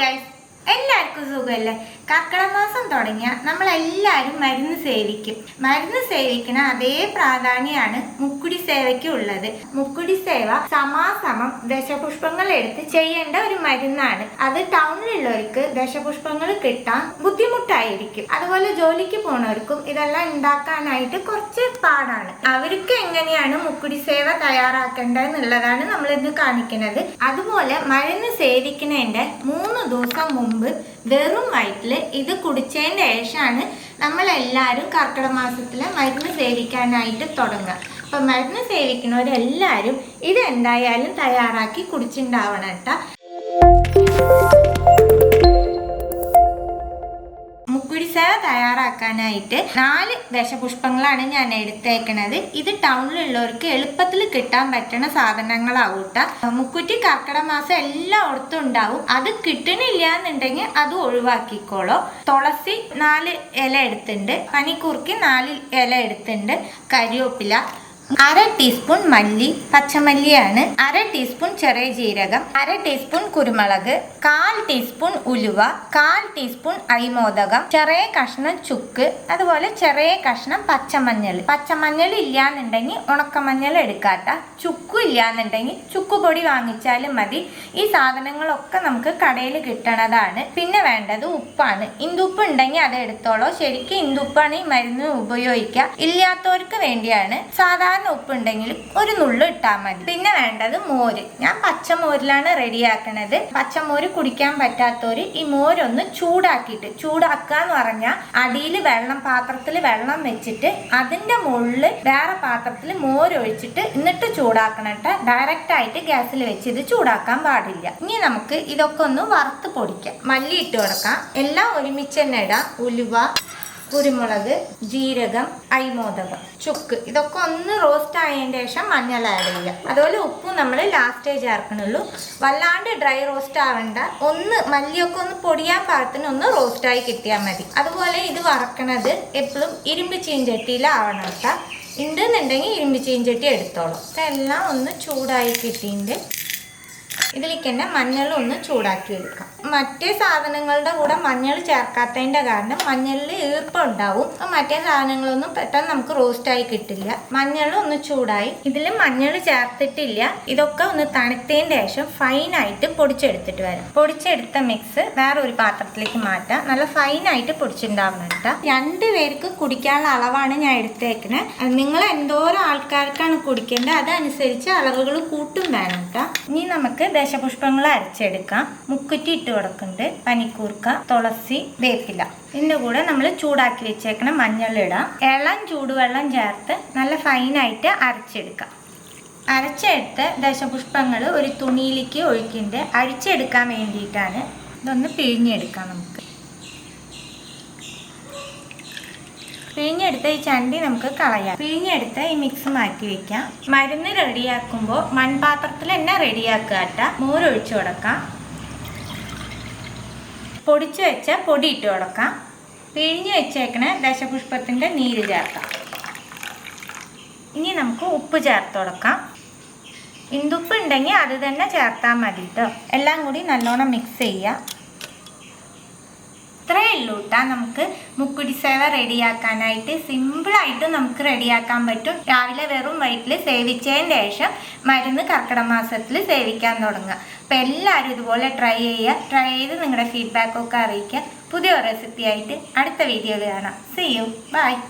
Guys എല്ലാവർക്കും സുഖമല്ലേ? തുടങ്ങിയാൽ തുടങ്ങിയ നമ്മളെല്ലാവരും മരുന്ന് സേവിക്കും. മരുന്ന് സേവിക്കണ അതേ പ്രാധാന്യമാണ് മുക്കുടി സേവയ്ക്ക് ഉള്ളത്. മുക്കുടി സേവ സമാസമം ദശപുഷ്പങ്ങൾ എടുത്ത് ചെയ്യേണ്ട ഒരു മരുന്നാണ്. അത് ടൗണിലുള്ളവർക്ക് ദശപുഷ്പങ്ങൾ കിട്ടാൻ ബുദ്ധിമുട്ടായിരിക്കും. അതുപോലെ ജോലിക്ക് പോണവർക്കും ഇതെല്ലാം ഉണ്ടാക്കാനായിട്ട് കുറച്ച് പാടാണ്. അവർക്ക് എങ്ങനെയാണ് മുക്കുടി സേവ തയ്യാറാക്കേണ്ടത് എന്നുള്ളതാണ് നമ്മൾ ഇന്ന് കാണിക്കുന്നത്. അതുപോലെ മരുന്ന് സേവിക്കുന്നതിന്റെ മൂന്ന് ദിവസം മുമ്പ് വെറും വയറ്റിൽ ഇത് കുടിച്ചതിന് ശേഷമാണ് നമ്മളെല്ലാവരും കർക്കിടക മാസത്തിൽ മരുന്ന് സേവിക്കാനായിട്ട് തുടങ്ങുക. അപ്പം മരുന്ന് സേവിക്കുന്നവരെല്ലാവരും ഇത് എന്തായാലും തയ്യാറാക്കി കുടിച്ചിട്ടുണ്ടാവണം കേട്ടോ. തയ്യാറാക്കാനായിട്ട് നാല് ദശപുഷ്പങ്ങളാണ് ഞാൻ എടുത്തേക്കണത്. ഇത് ടൗണിലുള്ളവർക്ക് എളുപ്പത്തിൽ കിട്ടാൻ പറ്റുന്ന സാധനങ്ങളാവൂട്ട മുക്കുറ്റി കർക്കിട മാസം എല്ലായിടത്തും ഉണ്ടാവും. അത് കിട്ടണില്ല എന്നുണ്ടെങ്കിൽ അത് ഒഴിവാക്കിക്കോളോ. തുളസി നാല് ഇല എടുത്തിട്ടുണ്ട്. പനിക്കൂർക്കി നാല് ഇല എടുത്തിട്ടുണ്ട്. കരിവേപ്പില അര ടീസ്പൂൺ മല്ലി പച്ചമല്ലിയാണ്. അര ടീസ്പൂൺ ചെറിയ ജീരകം അര ടീസ്പൂൺ കുരുമുളക് കാൽ ടീസ്പൂൺ ഉലുവ കാൽ ടീസ്പൂൺ അരിമോദകം ചെറിയ കഷ്ണം ചുക്ക് അതുപോലെ ചെറിയ കഷ്ണം പച്ചമഞ്ഞൾ. പച്ചമഞ്ഞൾ ഇല്ലാന്നുണ്ടെങ്കിൽ ഉണക്കമഞ്ഞൾ എടുക്കാട്ട. ചുക്കു ഇല്ലാന്നുണ്ടെങ്കിൽ ചുക്ക് പൊടി വാങ്ങിച്ചാലും മതി. ഈ സാധനങ്ങളൊക്കെ നമുക്ക് കടയിൽ കിട്ടണതാണ്. പിന്നെ വേണ്ടത് ഉപ്പാണ്. ഇന്ദുപ്പ് ഉണ്ടെങ്കിൽ അത് എടുത്തോളൂ. ശരിക്കും ഇന്ദുപ്പാണ് ഈ മരുന്ന് ഉപയോഗിക്കുക. ഇല്ലാത്തവർക്ക് വേണ്ടിയാണ്. സാധാരണ ഉപ്പുണ്ടെങ്കിൽ ഒരു നുള്ളു ഇട്ടാൽ മതി. പിന്നെ വേണ്ടത് മോര്. ഞാൻ പച്ചമോരിലാണ് റെഡിയാക്കണത്. പച്ചമോര് കുടിക്കാൻ പറ്റാത്തവര് ഈ മോരൊന്ന് ചൂടാക്കിയിട്ട് ചൂടാക്കുക എന്ന് പറഞ്ഞാൽ അടിയിൽ വെള്ളം പാത്രത്തിൽ വെള്ളം വെച്ചിട്ട് അതിന്റെ മുകളിൽ വേറെ പാത്രത്തിൽ മോര് ഒഴിച്ചിട്ട് എന്നിട്ട് ചൂടാക്കണം ഡയറക്റ്റ് ആയിട്ട് ഗ്യാസിൽ വെച്ച് ഇത് ചൂടാക്കാൻ പാടില്ല. ഇനി നമുക്ക് ഇതൊക്കെ ഒന്ന് വറുത്ത് പൊടിക്കാം. മല്ലി ഇട്ട് കൊടുക്കാം എല്ലാം ഒരുമിച്ച് തന്നെ ഇടാം. ഉലുവ കുരുമുളക് ജീരകം അയിമോദകം ചുക്ക്. ഇതൊക്കെ ഒന്ന് റോസ്റ്റ് ആയതിന് ശേഷം മഞ്ഞൾ ആഡ് ചെയ്യുക അതുപോലെ ഉപ്പും നമ്മൾ ലാസ്റ്റേ ചേർക്കണുള്ളൂ. വല്ലാണ്ട് ഡ്രൈ റോസ്റ്റ് ആവണ്ട. ഒന്ന് മല്ലിയൊക്കെ ഒന്ന് പൊടിയാൻ പാകത്തിന് ഒന്ന് റോസ്റ്റായി കിട്ടിയാൽ മതി. അതുപോലെ ഇത് വറക്കണത് എപ്പോഴും ഇരുമ്പ് ചീഞ്ചട്ടിയിലാവണം കേട്ടോ. ഉണ്ടെന്നുണ്ടെങ്കിൽ ഇരുമ്പ് ചീഞ്ചട്ടി എടുത്തോളൂ. ഇതെല്ലാം ഒന്ന് ചൂടായി കിട്ടിയിട്ടുണ്ട്. ഇതിലേക്ക് തന്നെ മഞ്ഞൾ ഒന്ന് ചൂടാക്കി എടുക്കാം. മറ്റേ സാധനങ്ങളുടെ കൂടെ മഞ്ഞൾ ചേർക്കാത്തതിന്റെ കാരണം മഞ്ഞളിൽ ഈർപ്പം ഉണ്ടാവും. മറ്റേ സാധനങ്ങളൊന്നും പെട്ടെന്ന് നമുക്ക് റോസ്റ്റായി കിട്ടില്ല. മഞ്ഞൾ ഒന്ന് ചൂടായി. ഇതിൽ മഞ്ഞൾ ചേർത്തിട്ടില്ല. ഇതൊക്കെ ഒന്ന് തണുത്തതിന് ശേഷം ഫൈനായിട്ട് പൊടിച്ചെടുത്തിട്ട് വരാം. പൊടിച്ചെടുത്ത മിക്സ് വേറെ ഒരു പാത്രത്തിലേക്ക് മാറ്റാം. നല്ല ഫൈനായിട്ട് പൊടിച്ചിട്ടുണ്ടാവണം കേട്ടോ. രണ്ട് പേർക്ക് കുടിക്കാനുള്ള അളവാണ് ഞാൻ എടുത്തേക്കുന്നത് നിങ്ങൾ എന്തോരം ആൾക്കാർക്കാണ് കുടിക്കേണ്ടത് അതനുസരിച്ച് അളവുകൾ കൂട്ടും വേണം കേട്ടോ. ഇനി നമുക്ക് ദശപുഷ്പങ്ങൾ അരച്ചെടുക്കാം. മുക്കുറ്റി കൊടുക്കുന്നുണ്ട് പനിക്കൂർക്ക തുളസി വേപ്പില. ഇതിന്റെ കൂടെ നമ്മൾ ചൂടാക്കി വെച്ചേക്കണം മഞ്ഞൾ ഇടാം. ഇളം ചൂടുവെള്ളം ചേർത്ത് നല്ല ഫൈനായിട്ട് അരച്ചെടുക്കാം. അരച്ചെടുത്ത് ദശപുഷ്പങ്ങൾ ഒരു തുണിയിലേക്ക് ഒഴിക്കുന്നുണ്ട് അഴിച്ചെടുക്കാൻ വേണ്ടിയിട്ടാണ് ഇതൊന്ന് പിഴിഞ്ഞെടുക്കാം നമുക്ക്. പിഴിഞ്ഞെടുത്ത ഈ ചണ്ടി നമുക്ക് കളയാം. പിഴിഞ്ഞെടുത്ത് ഈ മിക്സ് മാറ്റി വെക്കാം. മരുന്ന് റെഡിയാക്കുമ്പോൾ മൺപാത്രത്തിൽ തന്നെ റെഡിയാക്കുക കേട്ടോ. മോരൊഴിച്ചു കൊടുക്കാം. പൊടിച്ചു വെച്ച പൊടി ഇട്ട് കൊടുക്കാം. പിഴിഞ്ഞ് വെച്ചേക്കണ ദശപുഷ്പത്തിന്റെ നീര് ചേർക്കാം. ഇനി നമുക്ക് ഉപ്പ് ചേർത്ത് കൊടുക്കാം. ഇന്ദുപ്പ് ഉണ്ടെങ്കിൽ അത് തന്നെ ചേർത്താൽ മതി കേട്ടോ എല്ലാം കൂടി നല്ലോണം മിക്സ് ചെയ്യുക ഇത്രയേ ഉള്ളൂ കേട്ടോ നമുക്ക് മുക്കുടി സേവ റെഡിയാക്കാനായിട്ട് സിമ്പിളായിട്ട് നമുക്ക് റെഡിയാക്കാൻ പറ്റും. രാവിലെ വെറും വയറ്റിൽ സേവിച്ചതിന് ശേഷം മരുന്ന് കർക്കിടക മാസത്തിൽ സേവിക്കാൻ തുടങ്ങുക. അപ്പം എല്ലാവരും ഇതുപോലെ ട്രൈ ചെയ്യുക. ട്രൈ ചെയ്ത് നിങ്ങളുടെ ഫീഡ്ബാക്കൊക്കെ അറിയിക്കുക. പുതിയ റെസിപ്പി ആയിട്ട് അടുത്ത വീഡിയോയിൽ കാണാം. C U by